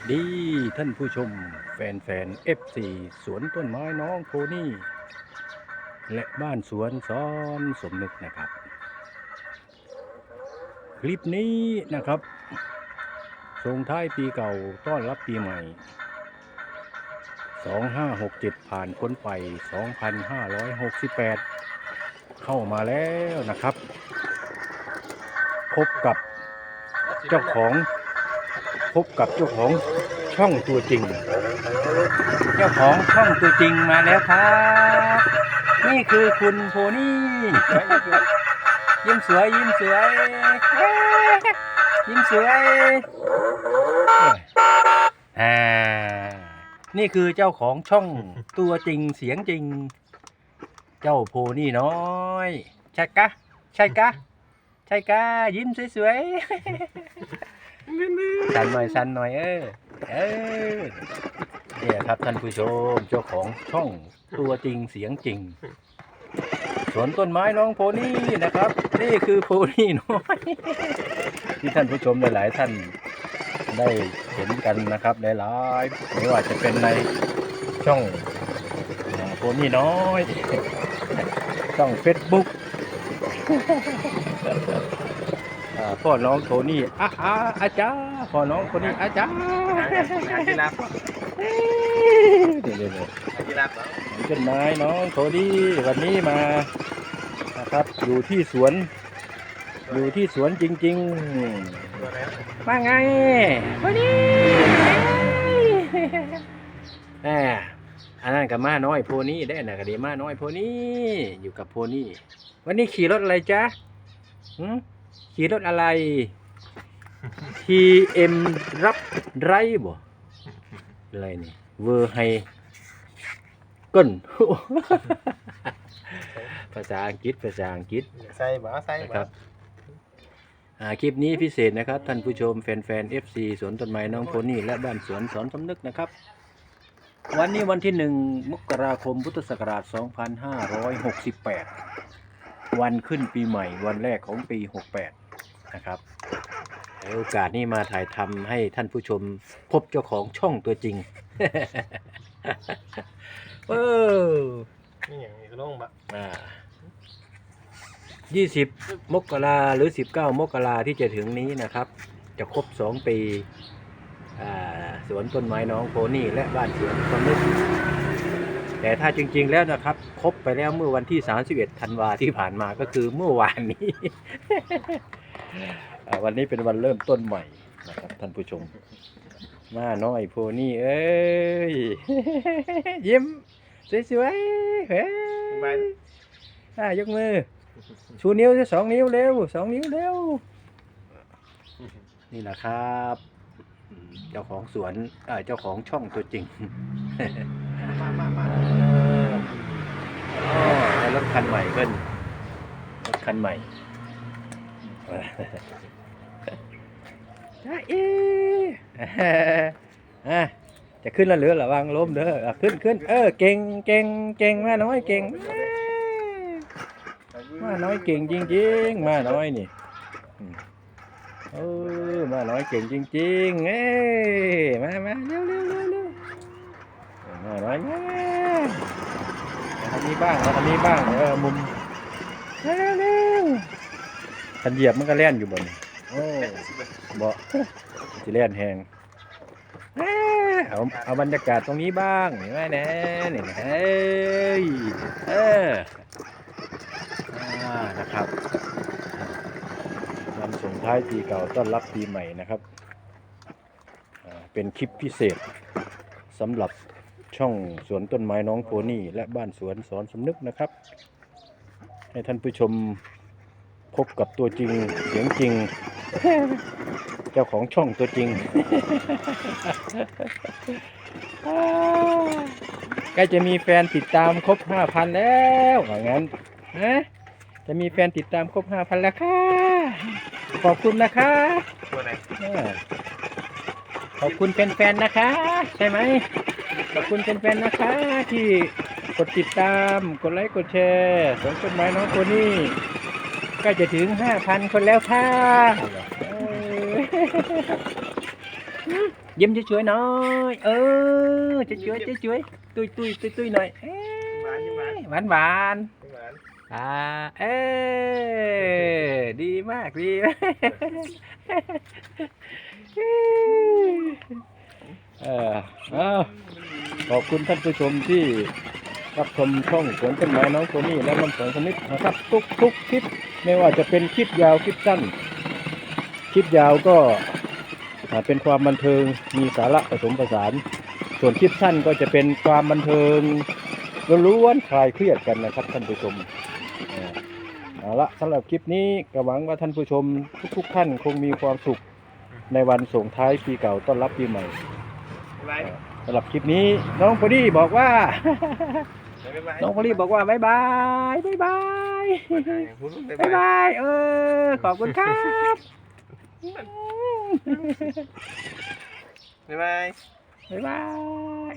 วัสดีท่านผู้ชมแฟนแฟน FC สวนต้นไม้น้องโพนี่ และบ้านสวนซ้อนสมนึกนะครับ คลิปนี้นะครับส่งท้ายปีเก่าต้อนรับปีใหม่ 2567 ผ่านพ้นไป 2568 เข้ามาแล้วนะครับ พบกับเจ้าของ บกับเจ้าของช่องตัวจริง เจ้าของช่องตัวจริงมาแล้วครับ นี่คือคุณโพนี่ยิ้มสวยยิ้มสวยยิ้มสวยอ่านี่คือเจ้าของช่องตัวจริงเสียงจริง เจ้าโพนี่น้อย ใช่กะ ใช่กะ ใช่กะ ยิ้มสวยๆ สันหน่อยสันหน่อยเออเออเนี่ยครับท่านผู้ชมเจ้าของช่องตัวจริงเสียงจริงสวนต้นไม้น้องโพนี่นะครับ นี่คือโพนี่น้อยที่ท่านผู้ชมหลาย ๆ ท่านได้เห็นกันนะครับหลายๆไม่ว่าจะเป็นในช่องโพนี่น้อย ช่องเฟซบุ๊ก พ่อน้องโทนี่อาอาอาจารย์พ่อน้องโทนี่อาจารย์ที่รับเดี๋ยวเดี๋ยวเดี๋ยวที่รับเหรอต้นไม้น้องโทนี่วันนี้มานะครับ อยู่ที่สวน อยู่ที่สวนจริงตัวแล้วๆมาไงโทนี่แหมอันนั้นกับม้าน้อยโพนี่ได้นะกะดีม้าน้อยโพนี่อยู่กับโพนี่วันนี้ขี่รถอะไรจ๊ะหืม ขี่รถอะไร TM รับไรบ่อะไรนี่เวอร์ไฮก้น ภาษาอังกฤษภาษาอังกฤษ ใส่บ่ใส่นะบ่ครับอ่าคลิปนี้พิเศษนะครับ ท่านผู้ชมแฟนๆ FC สวนต้นไม้น้องโพนี่และบ้านสวนสอนสำนึกนะครับ วันนี้วันที่หนึ่งมกราคมพุทธศักราช 2568 วันขึ้นปีใหม่วันแรกของปี 68 นะครับในโอกาสนี้มาถ่ายทำให้ท่านผู้ชมพบเจ้าของช่องตัวจริง เออนี่อย่างนี้ก็ลงบ่อ่ายี่สิบมกราหรือสิบเก้ามกราที่จะถึงนี้นะครับ จะครบสองปีสวนต้นไม้น้องโพนี่และบ้านสวนสมนึก แต่ถ้าจริง ๆ แล้วนะครับ ครบไปแล้วเมื่อวันที่ 31 ธันวาที่ผ่านมาก็คือเมื่อวานนี้ วันนี้เป็นวันเริ่มต้นใหม่นะครับท่านผู้ชม มาน้อยโพนี่เอ้ย ยิ้ม สวยๆเฮ้ยอ่ายกมือ ชูนิ้วสองนิ้วเร็วสองนิ้วเร็ว นี่แหละครับ เจ้าของสวนเจ้าของช่องตัวจริง มามามาอ๋อแล้วรถคันใหม่เพิ่นรถคันใหม่จ้าเออะจะขึ้นแล้วเหรือระวังล้มเด้อะขึ้นขึ้นเออเก่งเก่งเก่งมาน้อยเก่งมาน้อยเก่งจริงๆมาน้อยนี่มเออมาน้อยเก่งจริงๆเอ้ยมามาเร็ว อยมามาทางนี้บ้างทางนี้บ้างเออมุมเร็วเร็วคันเหยียบมันก็แล่นอยู่บนโอ้บ่จะแล่นแหงเอาเอาบรรยากาศตรงนี้บ้างเห็นไหมเนี่ยนี่นะเฮ้ยเอออ่านะครับวันส่งท้ายปีเก่าต้อนรับปีใหม่นะครับ เป็นคลิปพิเศษสำหรับ ช่องสวนต้นไม้น้องโพนี่ และบ้านสวนสอนสำนึกนะครับ ให้ท่านผู้ชมพบกับตัวจริงเสียงจริง เจ้าของช่องตัวจริงใกล้จะมีแฟนติดตามครบ5,000แล้วว่างั้นฮะจะมีแฟนติดตามครบ5,000แล้วค่ะขอบคุณนะคะตัวไหนเออขอบคุณแฟนๆนะคะ ใช่ไหม ขอบคุณแฟนๆนะคะ ที่กดติดตามกดไลค์กดแชร์สวนต้นไม้น้องตัวนี้ใกล้จะถึง5,000คนแล้วค่ะยิ้มช่วยๆหน่อย เออช่วยๆช่วยๆตุยตุยตุยตุยหน่อยหวานหวานหวานอ่าเอ้ดีมากดีเออเอา ขอบคุณท่านผู้ชมที่รับชมช่องสวนต้นไม้น้องโทนี่และมันสวนสนิทนะครับ ทุกทุกคลิปไม่ว่าจะเป็นคลิปยาวคลิปสั้น คลิปยาวก็เป็นความบันเทิงมีสาระผสมผสาน ส่วนคลิปสั้นก็จะเป็นความบันเทิงล้วนคลายเครียดกันนะครับท่านผู้ชมเอาละสำหรับคลิปนี้ก็หวังว่าท่านผู้ชมทุกๆท่านคงมีความสุขในวันส่งท้ายปีเก่าต้อนรับปีใหม่ สำหรับคลิปนี้น้องพอดีบอกว่าบายน้องพอดีบอกว่าบายบายบายบายบายบายเออ ขอบคุณครับบ๊ายบายบ๊ายบาย